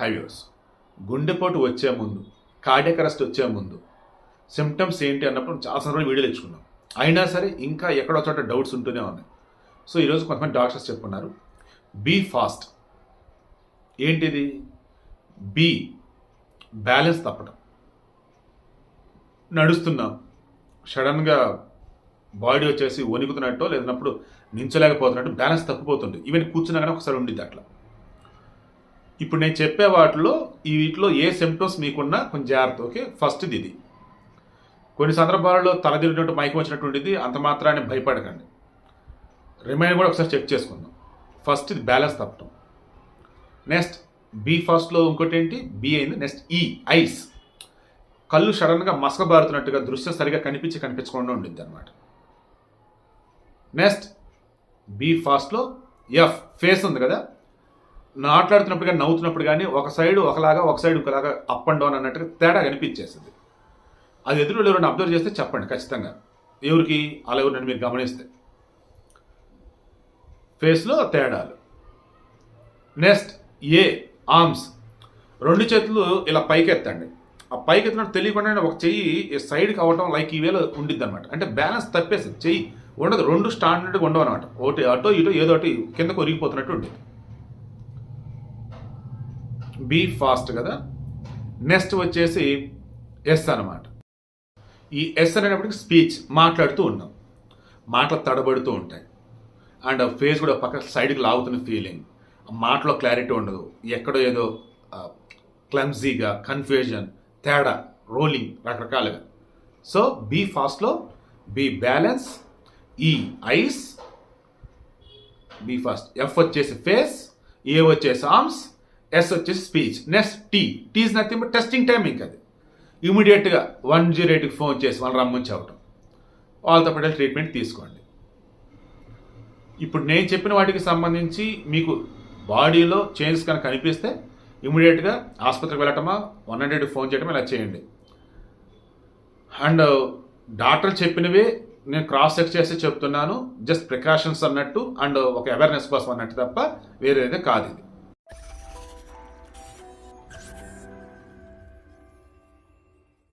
హైవ్యూస్ గుండెపోటు వచ్చే ముందు కార్డియక్ అరెస్ట్ వచ్చే ముందు సిమ్టమ్స్ ఏంటి అన్నప్పుడు చాలా సందర్భాలు వీడియోలు ఇచ్చుకున్నాం అయినా సరే ఇంకా ఎక్కడో చోట డౌట్స్ ఉంటూనే ఉన్నాయి. సో ఈరోజు కొంతమంది డాక్టర్స్ చెప్పున్నారు బీ ఫాస్ట్ ఏంటిది? బీ బ్యాలెన్స్ తప్పడం నడుస్తున్నాం. సడన్గా బాడీ వచ్చేసి వణుకుతున్నట్టు లేదన్నప్పుడు నించలేకపోతున్నట్టు బ్యాలెన్స్ తప్పిపోతుంది ఈవెన్ కూర్చున్నా కానీ ఒకసారి ఉండిద్ది అట్లా. ఇప్పుడు నేను చెప్పే వాటిలో ఈ వీటిలో ఏ సిమ్టమ్స్ మీకున్నా కొంచెం జాగ్రత్త ఓకే ఫస్ట్ ఇది. కొన్ని సందర్భాలలో తలదిరినట్టు మైకం వచ్చినటువంటిది అంత మాత్రాన్ని భయపడకండి. రిమైన్ కూడా ఒకసారి చెక్ చేసుకుందాం. ఫస్ట్ ఇది బ్యాలెన్స్ తప్పటం. నెక్స్ట్ బి ఫస్ట్లో ఇంకోటి ఏంటి? బి అయింది. నెక్స్ట్ ఈ ఐస్ కళ్ళు సడన్గా మసకబారుతున్నట్టుగా దృశ్యం సరిగా కనిపించి కనిపించకుండా ఉండిద్ది అనమాట నెక్స్ట్ బి ఫాస్ట్లో ఎఫ్ ఫేస్ ఉంది కదా? మాట్లాడుతున్నప్పుడు కానీ నవ్వుతున్నప్పుడు కానీ ఒక సైడ్ ఒకలాగా ఒక సైడ్ ఒకలాగా అప్ అండ్ డౌన్ అన్నట్టుగా తేడా కనిపించేస్తుంది అది ఎదురు ఎవరైనా అబ్జర్వ్ చేస్తే చెప్పండి ఖచ్చితంగా. ఎవరికి? అలా ఎవరిని మీరు గమనిస్తే. ఫేస్లో తేడాలు. నెక్స్ట్ ఏ ఆర్మ్స్ రెండు చేతులు ఇలా పైకెత్తండి. ఆ పైకెత్తినట్టు తెలియకుండా ఒక చెయ్యి సైడ్కి అవ్వటం లైక్ ఈ వేలో ఉండిద్ది అనమాట అంటే బ్యాలెన్స్ తప్పేసి చెయ్యి ఉండదు. రెండు స్టాండర్డ్గా ఉండవు అనమాట ఒకటి అటో ఇటో ఏదో ఒకటి కిందకు ఒరిగిపోతున్నట్టు ఉండేది బీ ఫాస్ట్ కదా. నెక్స్ట్ వచ్చేసి ఎస్ అన్నమాట. ఈ ఎస్ అనేటప్పటికి స్పీచ్ మాట్లాడుతూ ఉన్నాం. మాటలు తడబడుతూ ఉంటాయి. అండ్ ఫేస్ కూడా పక్క సైడ్కి లాగుతున్న ఫీలింగ్. మాటలో క్లారిటీ ఉండదు. ఎక్కడో ఏదో క్లమ్జీగా కన్ఫ్యూజన్ తేడా రోలింగ్ రకరకాలుగా. So be ఫాస్ట్లో B balance E eyes B fast. F వచ్చేసి ఫేస్ ఏ వచ్చేసి ఆర్మ్స్ ఎస్ వచ్చేసి speech next T T is nothing but testing timing అది. ఇమీడియట్గా వన్ జీరో ఎయిట్కి ఫోన్ చేసి వాళ్ళు రమ్మని చెప్పడం వాళ్ళతో పాటు ట్రీట్మెంట్ తీసుకోండి. ఇప్పుడు నేను చెప్పిన వాటికి సంబంధించి మీకు బాడీలో చేంజెస్ కనుక కనిపిస్తే ఇమీడియట్గా ఆసుపత్రికి వెళ్ళటమా వన్ హండ్రెడ్కి ఫోన్ చేయటమా ఇలా చేయండి. అండ్ uh, డాక్టర్ చెప్పినవే నేను క్రాస్ చెక్ చేసి చెప్తున్నాను. జస్ట్ ప్రికాషన్స్ అన్నట్టు అండ్ uh, ఒక అవేర్నెస్ కోసం అన్నట్టు తప్ప వేరేదే కాదు ఇది.